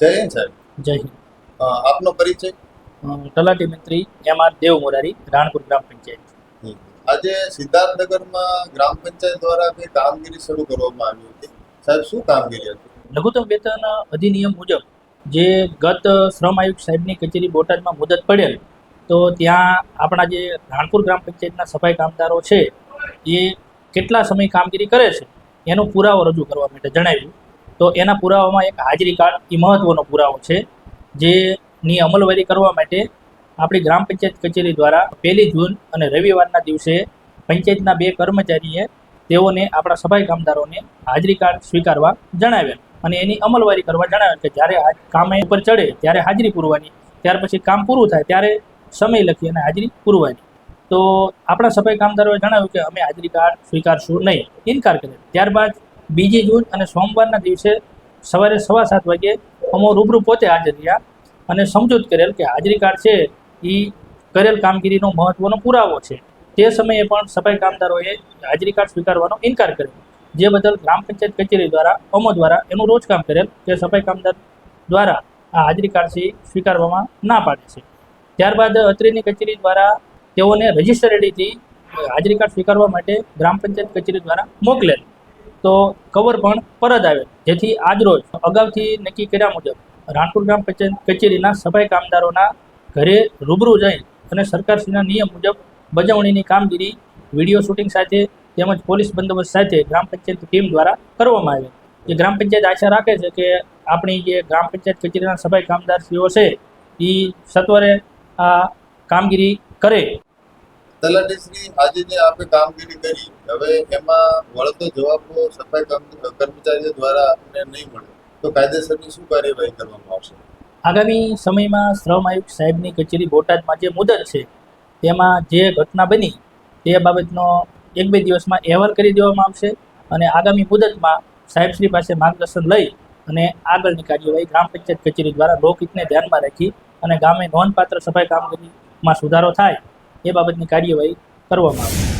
જય હિન્દ સાહેબ. જય હિન્દ. આપનો પરિચય? તલાટી મંત્રી એમ આર દેવ મોરારી રાણપુર ગ્રામ પંચાયત. આજે સિદ્ધાર્થનગરમાં ગ્રામ પંચાયત દ્વારા કઈ કામગીરી શરૂ કરવામાં આવી હતી. સાહેબ શું કામગીરી હતી? લઘુત્તમ વેતન અધિનિયમ મુજબ જે ગત શ્રમ આયુક્ત સાહેબની કચેરી બોટાદમાં મુદત પડેલ તો ત્યાં આપણા જે રાણપુર ગ્રામ પંચાયતના સફાઈ કામદારો છે એ કેટલા સમય કામગીરી કરે છે એનો પુરાવો રજૂ કરવા માટે જણાવ્યું. તો એના પુરાવામાં એક હાજરી કાર્ડ એ મહત્ત્વનો પુરાવો છે, જેની અમલવારી કરવા માટે આપણી ગ્રામ પંચાયત કચેરી દ્વારા પહેલી જૂન અને રવિવારના દિવસે પંચાયતના બે કર્મચારીએ તેઓને આપણા સફાઈ કામદારોને હાજરી કાર્ડ સ્વીકારવા જણાવેલ અને એની અમલવારી કરવા જણાવેલ કે જ્યારે કામે ઉપર ચડે, ત્યારે હાજરી પૂરવાની, ત્યાર પછી કામ પૂરું થાય, ત્યારે સમય લખી અને હાજરી પૂરવાની. તો આપણા સફાઈ કામદારોએ જણાવ્યું કે અમે હાજરી કાર્ડ સ્વીકારશું નહીં, ઇનકાર કર્યો. ત્યારબાદ બીજી જૂન અને સોમવારના દિવસે સવારે સવા સાત વાગે અમો રૂબરૂ પોતે હાજર રહ્યા અને સમજૂત કરેલ કે હાજરી કાર્ડ છે એ કરેલ કામગીરીનો મહત્વનો પુરાવો છે. તે સમયે પણ સફાઈ કામદારોએ હાજરી કાર્ડ સ્વીકારવાનો ઇનકાર કર્યો. જે બદલ ગ્રામ પંચાયત કચેરી દ્વારા, અમો દ્વારા એનું રોજ કામ કરેલ કે સફાઈ કામદાર દ્વારા આ હાજરી કાર્ડ સ્વીકારવામાં ના પાડે છે. ત્યારબાદ અત્રેની કચેરી દ્વારા તેઓને રજિસ્ટર આઈડીથી હાજરી કાર્ડ સ્વીકારવા માટે ગ્રામ પંચાયત કચેરી દ્વારા મોકલેલ. તો કવર પણ પરત આવે. જેથી આજરોજ અગાઉથી નક્કી કર્યા મુજબ રાણપુર ગ્રામ પંચાયત કચેરીના સફાઈ કામદારોના ઘરે રૂબરૂ જઈ અને સરકારશ્રીના નિયમ મુજબ બજવણીની કામગીરી, વીડિયો શૂટિંગ સાથે તેમજ પોલીસ બંદોબસ્ત સાથે ગ્રામ પંચાયત ટીમ દ્વારા કરવામાં આવે. જે ગ્રામ પંચાયત આશા રાખે છે કે આપણી જે ગ્રામ પંચાયત કચેરીના સફાઈ કામદારશ્રીઓ છે એ સત્વરે આ કામગીરી કરે. તલાટીશ્રી આજે જે આપે કામગીરી કરી, હવે એમાં વળતો જવાબ સફાઈ કર્મચારીઓ દ્વારા આપને નહીં મળે, તો કાયદેસરની શું કાર્યવાહી કરવામાં આવશે? આગામી સમયમાં શ્રમ આયુક્ત સાહેબની કચેરી બોટાદમાં જે મુદત છે, તેમાં જે ઘટના બની, તે બાબતનો એક બે દિવસમાં અહેવાલ કરી દેવામાં આવશે અને આગામી મુદતમાં સાહેબશ્રી પાસે માર્ગદર્શન લઈ અને આગળની કાર્યવાહી ગ્રામ પંચાયત કચેરી દ્વારા લોકહિતને ધ્યાનમાં રાખી અને ગામે નોંધપાત્ર સફાઈ કામગીરીમાં સુધારો થાય એ બાબતની કાર્યવાહી કરવામાં આવશે